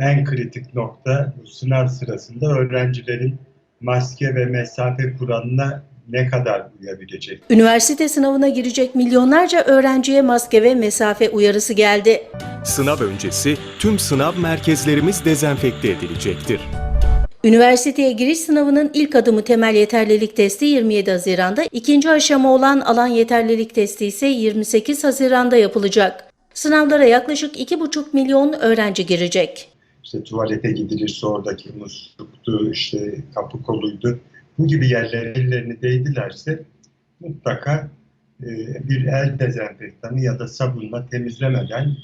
En kritik nokta sınav sırasında öğrencilerin maske ve mesafe kuralına ne kadar uyabilecek? Üniversite sınavına girecek milyonlarca öğrenciye maske ve mesafe uyarısı geldi. Sınav öncesi tüm sınav merkezlerimiz dezenfekte edilecektir. Üniversiteye giriş sınavının ilk adımı temel yeterlilik testi 27 Haziran'da, ikinci aşama olan alan yeterlilik testi ise 28 Haziran'da yapılacak. Sınavlara yaklaşık 2,5 milyon öğrenci girecek. İşte tuvalete gidilirse oradaki musluktu, işte kapı koluydu. Bu gibi yerlere ellerini değdilerse mutlaka e, bir el dezenfektanı ya da sabunla temizlemeden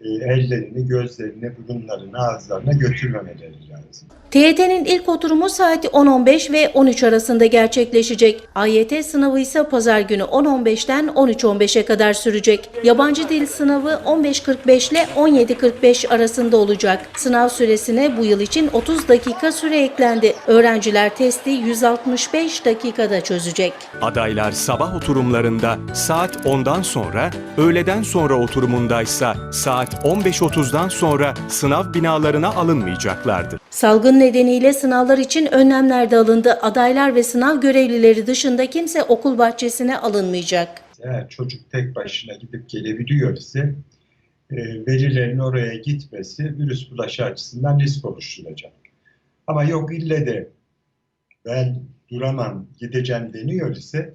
ellerini, gözlerini, burunlarını, ağızlarına götürmemeleri lazım. TYT'nin ilk oturumu saat 10.15 ve 13 arasında gerçekleşecek. AYT sınavı ise pazar günü 10.15'ten 13.15'e kadar sürecek. Yabancı dil sınavı 15.45 ile 17.45 arasında olacak. Sınav süresine bu yıl için 30 dakika süre eklendi. Öğrenciler testi 165 dakikada çözecek. Adaylar sabah oturumlarında saat 10'dan sonra, öğleden sonra oturumundaysa saat 15.30'dan sonra sınav binalarına alınmayacaklardır. Salgın nedeniyle sınavlar için önlemler de alındı. Adaylar ve sınav görevlileri dışında kimse okul bahçesine alınmayacak. Eğer çocuk tek başına gidip gelebiliyor ise e, velilerin oraya gitmesi virüs bulaşı açısından risk oluşturacak. Ama yok ille de ben duramam gideceğim deniyor ise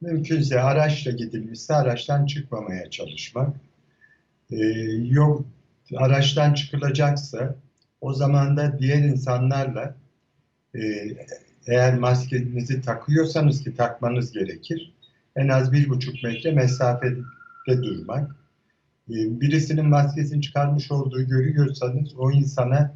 mümkünse araçla gidilmişse araçtan çıkmamaya çalışmak. E, yok araçtan çıkılacaksa o zaman da diğer insanlarla e, eğer maskenizi takıyorsanız ki takmanız gerekir en az bir buçuk metre mesafede durmak. Ee, Birisinin maskesini çıkarmış olduğu görüyorsanız o insana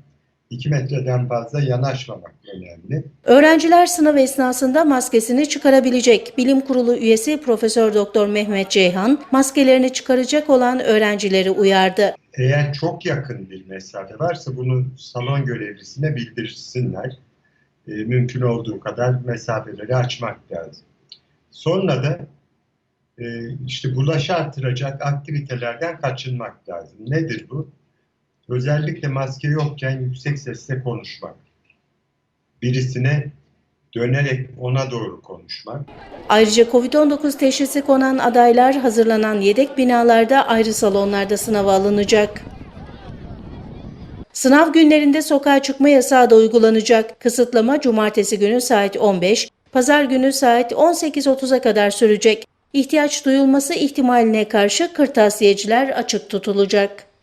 iki metreden fazla yanaşmamak önemli. Öğrenciler sınav esnasında maskesini çıkarabilecek. Bilim Kurulu üyesi Profesör Doktor Mehmet Ceyhan maskelerini çıkaracak olan öğrencileri uyardı. Eğer çok yakın bir mesafe varsa bunu salon görevlisine bildirsinler. Ee, mümkün olduğu kadar mesafeleri açmak lazım. Sonra da e, işte bulaşı artıracak aktivitelerden kaçınmak lazım. Nedir bu? Özellikle maske yokken yüksek sesle konuşmak. Birisine dönerek ona doğru konuşmak. Ayrıca COVID-19 teşhisi konan adaylar hazırlanan yedek binalarda ayrı salonlarda sınava alınacak. Sınav günlerinde sokağa çıkma yasağı da uygulanacak. Kısıtlama cumartesi günü saat 15, pazar günü saat 18.30'a kadar sürecek. İhtiyaç duyulması ihtimaline karşı kırtasiyeciler açık tutulacak.